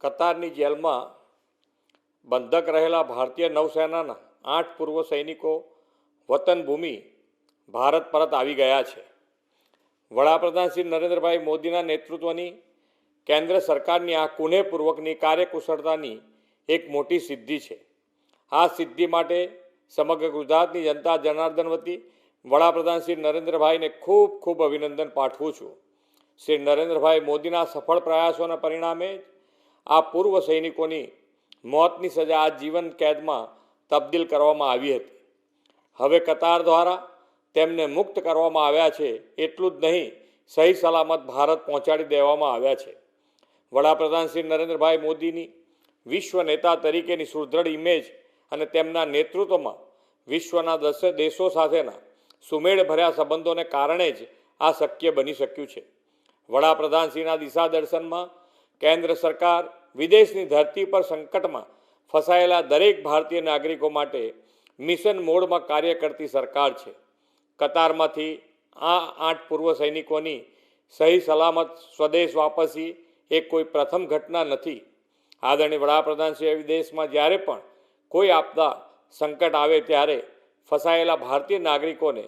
કતારની જેલમાં બંધક રહેલા ભારતીય નૌસેનાના આઠ પૂર્વ સૈનિકો વતન ભૂમિ ભારત પરત આવી ગયા છે. વડાપ્રધાન શ્રી નરેન્દ્રભાઈ મોદીના નેતૃત્વની કેન્દ્ર સરકારની આ કુનેહપૂર્વકની કાર્યકુશળતાની એક મોટી સિદ્ધિ છે. આ સિદ્ધિ માટે સમગ્ર ગુજરાતની જનતા જનાર્દન વતી વડાપ્રધાન શ્રી નરેન્દ્રભાઈને ખૂબ ખૂબ અભિનંદન પાઠવું છું. શ્રી નરેન્દ્રભાઈ મોદીના સફળ પ્રયાસોના પરિણામે જ આ પૂર્વ સૈનિકોની મોતની સજા આ જીવન કેદમાં તબદીલ કરવામાં આવી હતી. હવે કતાર દ્વારા તેમને મુક્ત કરવામાં આવ્યા છે એટલું જ નહીં, સહી સલામત ભારત પહોંચાડી દેવામાં આવ્યા છે. વડાપ્રધાન શ્રી નરેન્દ્રભાઈ મોદીની વિશ્વ નેતા તરીકેની સુદૃઢ ઇમેજ અને તેમના નેતૃત્વમાં વિશ્વના દસ દેશો સાથેના સુમેળભર્યા સંબંધોને કારણે જ આ શક્ય બની શક્યું છે. વડાપ્રધાનશ્રીના દિશા દર્શનમાં કેન્દ્ર સરકાર વિદેશની ધરતી પર સંકટમાં ફસાયેલા દરેક ભારતીય નાગરિકો માટે મિશન મોડમાં કાર્ય કરતી સરકાર છે. કતારમાંથી આ આઠ પૂર્વ સૈનિકોની સહી સલામત સ્વદેશ વાપસી એ કોઈ પ્રથમ ઘટના નથી. આદરણીય વડાપ્રધાનશ્રીએ વિદેશમાં જ્યારે પણ કોઈ આપદા સંકટ આવે ત્યારે ફસાયેલા ભારતીય નાગરિકોને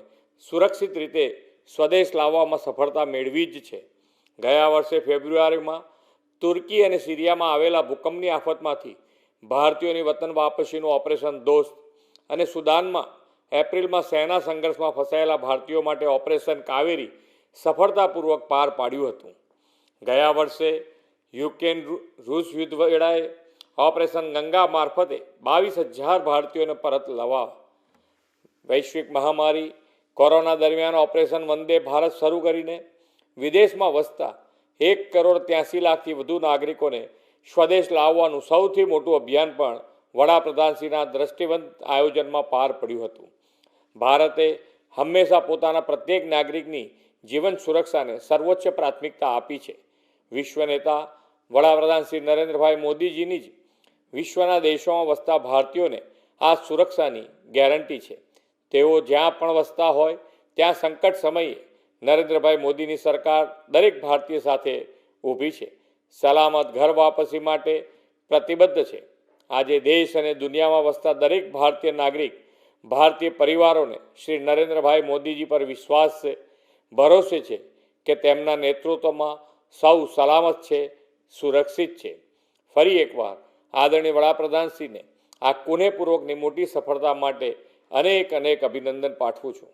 સુરક્ષિત રીતે સ્વદેશ લાવવામાં સફળતા મેળવી જ છે. ગયા વર્ષે ફેબ્રુઆરીમાં તુર્કી અને સિરિયામાં આવેલા ભૂકંપની આફતમાંથી ભારતીયોની વતન વાપસીનું ઓપરેશન દોસ્ત અને સુદાનમાં એપ્રિલમાં સેના સંઘર્ષમાં ફસાયેલા ભારતીયો માટે ઓપરેશન કાવેરી સફળતાપૂર્વક પાર પાડ્યું હતું. ગયા વર્ષે યુક્રેન રૂ- રૂસ યુદ્ધ વેળાએ ઓપરેશન ગંગા મારફતે બાવીસ હજાર ભારતીયોને પરત લવા વૈશ્વિક મહામારી કોરોના દરમિયાન ઓપરેશન વંદે ભારત શરૂ કરીને વિદેશમાં વસતા એક કરોડ ત્યાંસી લાખથી વધુ નાગરિકોને સ્વદેશ લાવવાનું સૌથી મોટું અભિયાન પણ વડાપ્રધાનશ્રીના દ્રષ્ટિવંત આયોજનમાં પાર પડ્યું હતું. ભારતે હંમેશા પોતાના પ્રત્યેક નાગરિકની જીવન સુરક્ષાને સર્વોચ્ચ પ્રાથમિકતા આપી છે. વિશ્વ નેતા વડાપ્રધાન શ્રી નરેન્દ્રભાઈ મોદીજીની જ વિશ્વના દેશોમાં વસતા ભારતીયોને આ સુરક્ષાની ગેરંટી છે. તેઓ જ્યાં પણ વસતા હોય, ત્યાં સંકટ સમયે નરેન્દ્રભાઈ મોદીની સરકાર દરેક ભારતીય સાથે ઊભી છે. સલામત ઘર વાપસી માટે પ્રતિબદ્ધ છે. આજે દેશ અને દુનિયામાં વસતા દરેક ભારતીય નાગરિક, ભારતીય પરિવારોને શ્રી નરેન્દ્રભાઈ મોદીજી પર વિશ્વાસ છે, ભરોસે છે કે તેમના નેતૃત્વમાં સૌ સલામત છે, સુરક્ષિત છે. ફરી એકવાર આદરણીય વડાપ્રધાનશ્રીને આ કુનેપૂર્વકની મોટી સફળતા માટે અનેક અનેક અભિનંદન પાઠવું છું.